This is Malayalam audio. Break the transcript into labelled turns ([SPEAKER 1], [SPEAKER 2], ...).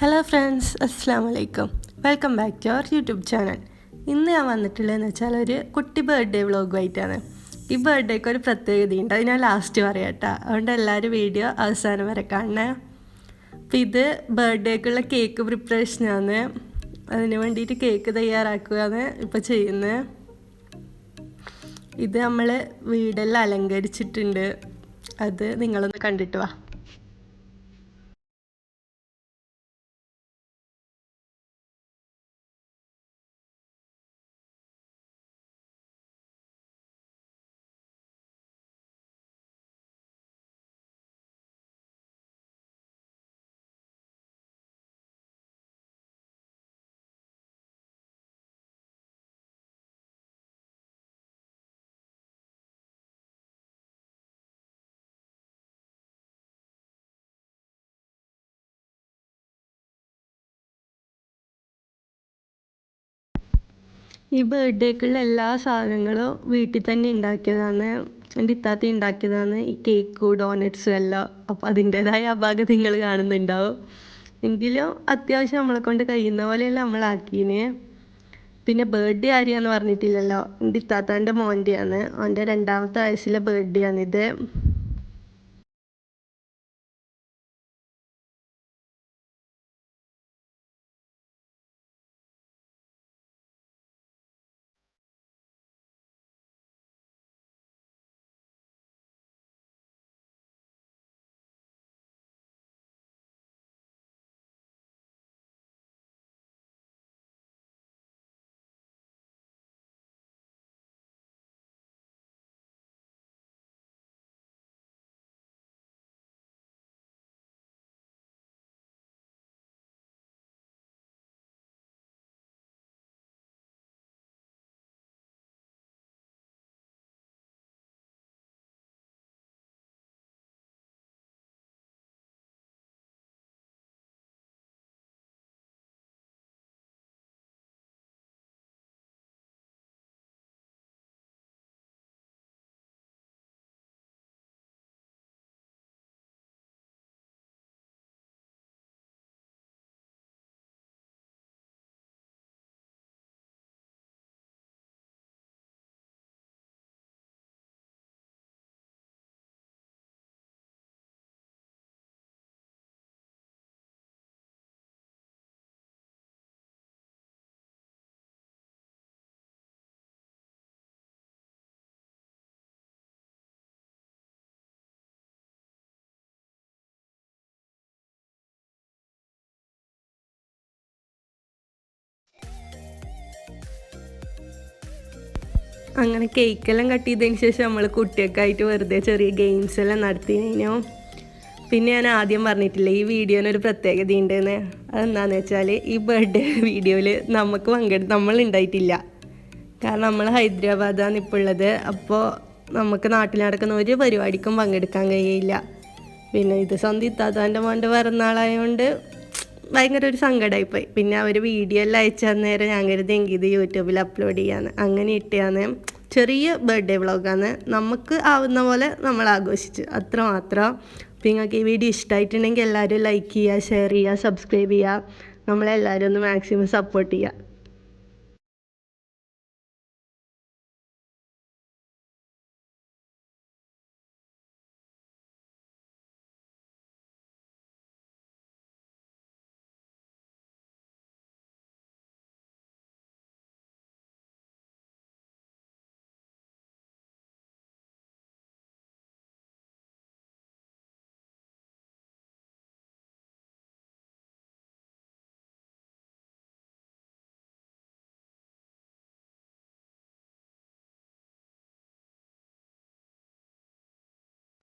[SPEAKER 1] ഹലോ ഫ്രണ്ട്സ് അസ്സാം വലൈക്കും welcome back to our YouTube channel ഇന്ന് ഞാൻ വന്നിട്ടുള്ളതെന്ന് വെച്ചാൽ ഒരു കുട്ടി ബർത്ത്ഡേ വ്ളോഗുമായിട്ടാണ് ഈ ബർത്ത്ഡേക്ക് ഒരു പ്രത്യേകതയുണ്ട് അത് ഞാൻ ലാസ്റ്റ് പറയാം കേട്ടോ അതുകൊണ്ട് എല്ലാവരും വീഡിയോ അവസാനം വരെ കാണണേ. അപ്പം ഇത് ബർത്ത്ഡേക്കുള്ള കേക്ക് പ്രിപ്പറേഷനാണ് അതിന് വേണ്ടിയിട്ട് കേക്ക് തയ്യാറാക്കുകയാണ് ഇപ്പോൾ ചെയ്യുന്നത്. ഇത് നമ്മൾ വീടെല്ലാം അലങ്കരിച്ചിട്ടുണ്ട്. അത് നിങ്ങളൊന്ന് കണ്ടിട്ട് വാ. ഈ ബർത്ത്ഡേക്കുള്ള എല്ലാ സാധനങ്ങളും വീട്ടിൽ തന്നെ ഉണ്ടാക്കിയതാണ്. എന്റെ ഇത്താത്ത ഉണ്ടാക്കിയതാണ്. ഈ കേക്ക് ഡോനറ്റ്സും എല്ലാം. അപ്പം അതിന്റേതായ അപാകത നിങ്ങൾ കാണുന്നുണ്ടാവും. എങ്കിലും അത്യാവശ്യം നമ്മളെ കൊണ്ട് കഴിയുന്ന പോലെയല്ല നമ്മളാക്കീന് പിന്നെ ബർത്ത്ഡേ ആരെയാന്ന് പറഞ്ഞിട്ടില്ലല്ലോ. എന്റെ ഇത്താത്താന്റെ മോന്റെയാണ്. അവന്റെ രണ്ടാമത്തെ വയസ്സിലെ ബർത്ത്ഡേ ആണിത്. അങ്ങനെ കേക്കെല്ലാം കട്ട് ചെയ്തതിന് ശേഷം നമ്മൾ കുട്ടിയൊക്കെയായിട്ട് വെറുതെ ചെറിയ ഗെയിംസ് എല്ലാം നടത്തി കഴിഞ്ഞു. പിന്നെ ഞാൻ ആദ്യം പറഞ്ഞിട്ടില്ല ഈ വീഡിയോന് ഒരു പ്രത്യേകത ഉണ്ടെന്ന് അതെന്താണെന്ന് വെച്ചാൽ ഈ ബർത്ത്ഡേ വീഡിയോയിൽ നമുക്ക് പങ്കെടു നമ്മൾ ഉണ്ടായിട്ടില്ല കാരണം നമ്മൾ ഹൈദരാബാദാണ് ഇപ്പോൾ ഉള്ളത് അപ്പോൾ നമുക്ക് നാട്ടിൽ നടക്കുന്ന ഒരു പരിപാടിക്കും പങ്കെടുക്കാൻ കഴിയില്ല. പിന്നെ ഇത് സ്വന്തം ഇത്താത്താന്റെ മോന്റെ പിറന്നാളായതുകൊണ്ട് ഭയങ്കര ഒരു സങ്കടമായിപ്പോയി പിന്നെ അവർ വീഡിയോ എല്ലാം അയച്ചു തന്നേരം ഞാൻ കരുതി എങ്കിൽ ഇത് യൂട്യൂബിൽ അപ്ലോഡ് ചെയ്യാന്ന്. അങ്ങനെ ഇട്ടിയാന്ന് ചെറിയ ബർത്ത്ഡേ വ്ളോഗാണ് നമുക്ക് ആവുന്ന പോലെ നമ്മൾ ആഘോഷിച്ചു. അത്രമാത്രം അപ്പോൾ നിങ്ങൾക്ക് ഈ വീഡിയോ ഇഷ്ടമായിട്ടുണ്ടെങ്കിൽ എല്ലാവരും ലൈക്ക് ചെയ്യുക ഷെയർ ചെയ്യുക സബ്സ്ക്രൈബ് ചെയ്യുക. നമ്മളെല്ലാവരും ഒന്ന് മാക്സിമം സപ്പോർട്ട് ചെയ്യുക.